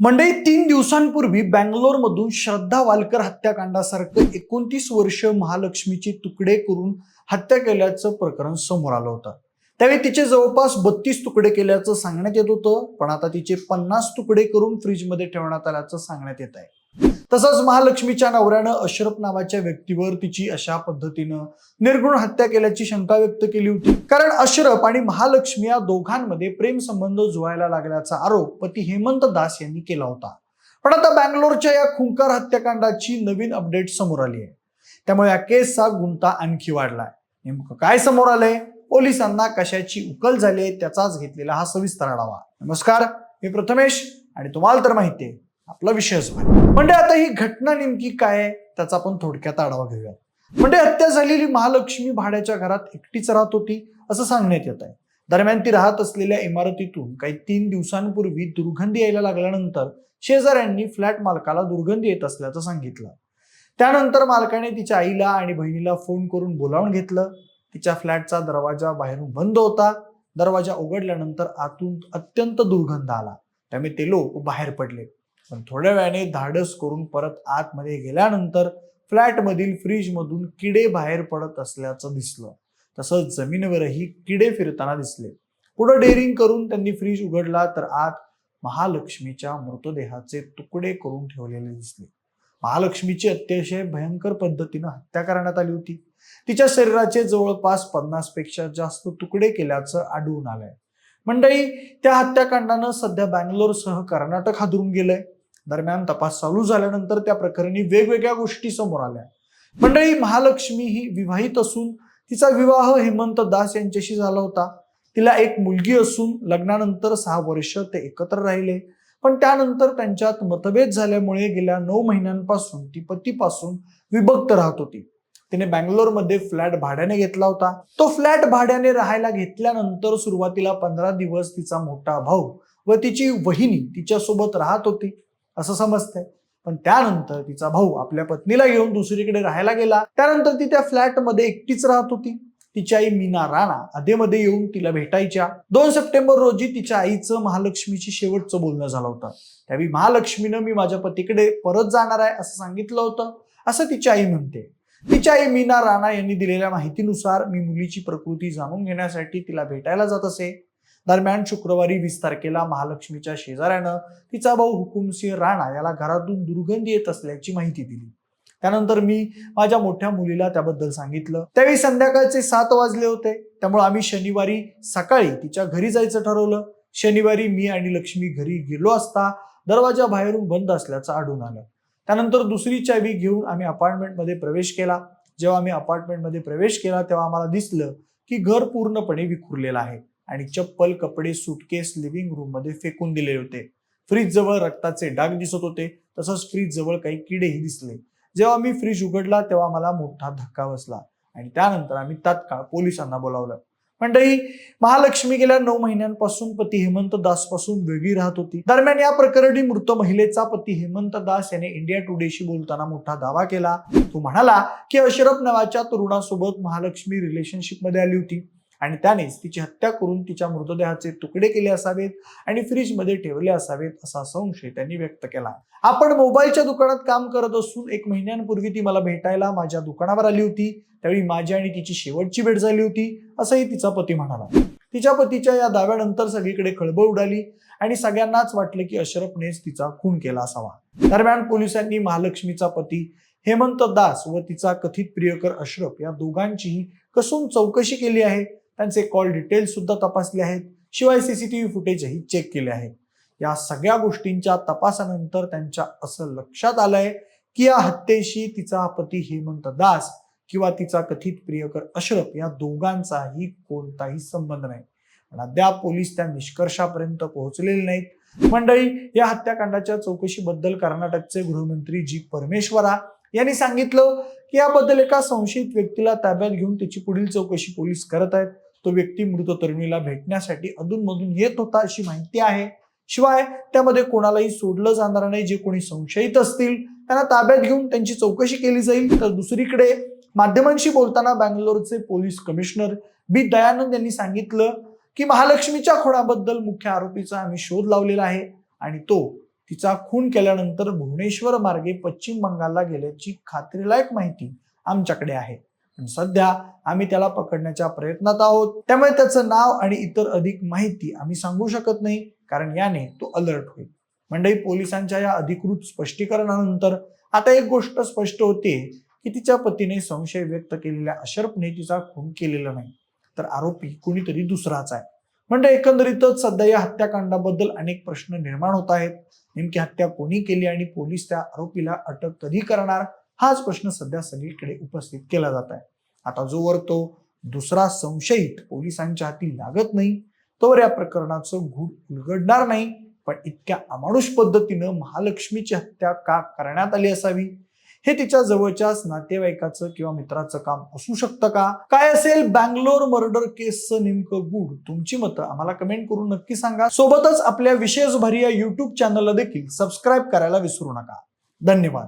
मंडळी तीन दिवसांपूर्वी बँगलोरमधून श्रद्धा वालकर हत्याकांडासारखं एकोणतीस वर्ष महालक्ष्मीचे तुकडे करून हत्या केल्याचं प्रकरण समोर आलं होतं. त्यावेळी तिचे जवळपास बत्तीस तुकडे केल्याचं सांगण्यात येत होतं पण आता तिचे पन्नास तुकडे करून फ्रीजमध्ये ठेवण्यात आल्याचं सांगण्यात येत आहे. तसंच महालक्ष्मीच्या नवऱ्यानं अशरफ नावाच्या व्यक्तीवर तिची अशा पद्धतीनं निर्गुण हत्या केल्याची शंका व्यक्त केली होती. कारण अशरफ आणि महालक्ष्मी या दोघांमध्ये प्रेम संबंध जुळायला लागल्याचा आरोप पती हेमंत दास यांनी केला होता. पण आता बँगलोरच्या या खुंकार हत्याकांडाची नवीन अपडेट समोर आली आहे. त्यामुळे या केसचा गुंता आणखी वाढलाय. नेमकं काय समोर आलंय? पोलिसांना कशाची उकल झाली आहे? त्याचाच घेतलेला हा सविस्तर आढावा. नमस्कार मी प्रथमेश आणि तुम्हाला तर माहिती आहे. आपला विषयच आहे. म्हणजे आता ही घटना नेमकी काय आहे त्याचा आपण थोडक्यात आढावा घेऊया. म्हणजे हत्या झालेली महालक्ष्मी भाड्याच्या घरात एकटीच राहत होती असं सांगण्यात येत आहे. दरम्यान ती राहत असलेल्या इमारतीतून काही तीन दिवसांपूर्वी दुर्गंधी यायला लागल्यानंतर शेजाऱ्यांनी फ्लॅट मालकाला दुर्गंधी येत असल्याचं सांगितलं. त्यानंतर मालकाने तिच्या आईला आणि बहिणीला फोन करून बोलावून घेतलं. तिच्या फ्लॅटचा दरवाजा बाहेरून बंद होता. दरवाजा उघडल्यानंतर आतून अत्यंत दुर्गंध आला. त्यामुळे ते लोक बाहेर पडले. पण थोड्या वेळाने धाडस करून परत आतमध्ये गेल्यानंतर फ्लॅटमधील फ्रीजमधून किडे बाहेर पडत असल्याचं दिसलं. तसंच जमिनीवरही किडे फिरताना दिसले. पुढे डेअरिंग करून त्यांनी फ्रीज उघडला तर आत महालक्ष्मीच्या मृतदेहाचे तुकडे करून ठेवलेले दिसले. महालक्ष्मीची अतिशय भयंकर पद्धतीनं हत्या करण्यात आली होती. तिच्या शरीराचे जवळपास पन्नासपेक्षा जास्त तुकडे केल्याचं आढळून आलंय. मंडळी त्या हत्याकांडानं सध्या बँगलोरसह कर्नाटक हादरून गेलंय. दरम्यान तपास चालू झाल्यानंतर त्या प्रकरणी वेगवेगळ्या गोष्टी समोर आल्या. मंडळी महालक्ष्मी ही विवाहित असून तिचा विवाह हेमंत दास यांच्याशी झाला होता. तिला एक मुलगी असून लग्नानंतर सहा वर्ष ते एकत्र राहिले. पण त्यानंतर त्यांच्यात मतभेद झाल्यामुळे गेल्या नऊ महिन्यांपासून ती पतीपासून विभक्त राहत होती. तिने बँगलोरमध्ये फ्लॅट भाड्याने घेतला होता. तो फ्लॅट भाड्याने राहायला घेतल्यानंतर सुरुवातीला पंधरा दिवस तिचा मोठा भाऊ व तिची वहिनी तिच्यासोबत राहत होती. असं समजतंय. पण त्यानंतर तिचा भाऊ आपल्या पत्नीला घेऊन दुसरीकडे राहायला गेला. त्यानंतर ती त्या फ्लॅटमध्ये एकटीच राहत होती. तिची आई मीना राणा अधेमध्ये येऊन तिला भेटायच्या. दोन सप्टेंबर रोजी तिच्या आईचं महालक्ष्मीची शेवटचं बोलणं झालं होतं. त्यावेळी महालक्ष्मीनं मी माझ्या पतीकडे परत जाणार आहे असं सांगितलं होतं. असं तिची आई म्हणते. तिच्या आई मीना राणा यांनी दिलेल्या माहितीनुसार मी मुलीची प्रकृती जाणून घेण्यासाठी तिला भेटायला जात असे. दरम्यान शुक्रवारी वीस तारखेला महालक्ष्मीच्या शेजाऱ्यानं तिचा भाऊ हुकुमसिंह राणा याला घरातून दुर्गंधी येत असल्याची माहिती दिली. त्यानंतर मी माझ्या मोठ्या मुलीला त्याबद्दल सांगितलं. त्यावेळी संध्याकाळचे सात वाजले होते. त्यामुळे आम्ही शनिवारी सकाळी तिच्या घरी जायचं ठरवलं. शनिवारी मी आणि लक्ष्मी घरी गेलो असता दरवाजा बाहेरून बंद असल्याचं आढळून आलं. त्यानंतर दुसरी चावी घेऊन आम्ही अपार्टमेंटमध्ये प्रवेश केला. जेव्हा आम्ही अपार्टमेंटमध्ये प्रवेश केला तेव्हा आम्हाला दिसलं की घर पूर्णपणे विखुरलेलं आहे. आणि चप्पल कपडे सुटकेस लिव्हिंग रूममध्ये फेकून दिले होते. फ्रीज जवळ रक्ताचे डाग दिसत होते. तसंच फ्रीज जवळ काही किडेही दिसले. जेव्हा मी फ्रीज उघडला तेव्हा मला मोठा धक्का बसला. आणि त्यानंतर आम्ही तात्काळ पोलिसांना बोलावलं. मंडळी महालक्ष्मी गेल्या नऊ महिन्यांपासून पती हेमंत दासपासून वेगळी राहत होती. दरम्यान या प्रकरणी मृत महिलेचा पती हेमंत दास याने इंडिया टुडेशी बोलताना मोठा दावा केला. तो म्हणाला की अशरफ नावाच्या तरुणासोबत महालक्ष्मी रिलेशनशिपमध्ये आली होती. आणि त्यानेच तिची हत्या करून तिच्या मृतदेहाचे तुकडे केले असावेत आणि फ्रीजमध्ये ठेवले असावेत असा संशय त्यांनी व्यक्त केला. आपण मोबाईलच्या दुकानात काम करत असून एक महिन्यांपूर्वी ती मला भेटायला माझ्या दुकानावर आली होती. त्यावेळी माझी आणि तिची शेवटची भेट झाली होती. असंही तिचा पती म्हणाला. तिच्या पतीच्या या दाव्यानंतर सगळीकडे खळबळ उडाली आणि सगळ्यांनाच वाटलं की अशरफनेच तिचा खून केला असावा. दरम्यान पोलिसांनी महालक्ष्मीचा पती हेमंत दास व तिचा कथित प्रियकर अशरफ या दोघांचीही कसून चौकशी केली आहे. त्यांचे कॉल डिटेल्स सुद्धा तपासले आहेत. शिवाय सीसीटीव्ही फुटेजही चेक केले आहे. या सगळ्या गोष्टींच्या तपासानंतर त्यांच्या असं लक्षात आलंय की या हत्येशी तिचा पती हेमंत दास किंवा तिचा कथित प्रियकर अशरफ या दोघांचाही कोणताही संबंध नाही. पण अद्याप पोलीस त्या निष्कर्षापर्यंत पोहोचलेले नाहीत. मंडळी या हत्याकांडाच्या चौकशीबद्दल कर्नाटकचे गृहमंत्री जी परमेश्वरा यांनी सांगितलं की याबद्दल एका संशयित व्यक्तीला ताब्यात घेऊन त्याची पुढील चौकशी पोलीस करत आहेत. तो व्यक्ती मृत तरुणीला भेटण्यासाठी अधूनमधून येत होता अशी माहिती आहे. शिवाय त्यामध्ये कोणालाही सोडलं जाणार नाही जे कोणी संशयित असतील त्यांना ताब्यात घेऊन त्यांची चौकशी केली जाईल. तर दुसरीकडे माध्यमांशी बोलताना बँगलोरचे पोलीस कमिशनर बी. दयानंद यांनी सांगितलं की महालक्ष्मीच्या खुणाबद्दल मुख्य आरोपीचा आम्ही शोध लावलेला आहे आणि तो तिचा खून केल्यानंतर भुवनेश्वर मार्गे पश्चिम बंगालला गेल्याची खात्रीलायक माहिती आमच्याकडे आहे. सध्या आम्ही त्याला पकडण्याच्या प्रयत्नात आहोत. त्यामुळे त्याचं नाव आणि इतर अधिक माहिती आम्ही सांगू शकत नाही कारण याने तो अलर्ट होईल. मंडई पोलिसांच्या या अधिकृत स्पष्टीकरणानंतर आता एक गोष्ट स्पष्ट होते की तिच्या पतीने संशय व्यक्त केलेल्या अशर्फने तिचा खून केलेला नाही. तर आरोपी कुणीतरी दुसराच आहे. म्हणजे एकंदरीतच सध्या या हत्याकांडाबद्दल अनेक प्रश्न निर्माण होत आहेत. नेमकी हत्या कोणी केली आणि पोलीस त्या आरोपीला अटक कधी करणार? हाच प्रश्न सध्या सगळीकडे उपस्थित केला जात आहे. आता जोवर तो दुसरा संशयित पोलिसांच्या हाती लागत नाही तोवर या प्रकरणाचं गूढ उलगडणार नाही. पण इतक्या अमानुष पद्धतीनं महालक्ष्मीची हत्या का करण्यात आली असावी? हे तिच्या जवळच्याच नातेवाईकाचं किंवा मित्राचं काम असू शकतं का? काय असेल बँगलोर मर्डर केसचं नेमकं गुड तुमची मतं आम्हाला कमेंट करून नक्की सांगा. सोबतच आपल्या विशेष भरी या युट्यूब चॅनलला देखील सबस्क्राईब करायला विसरू नका. धन्यवाद.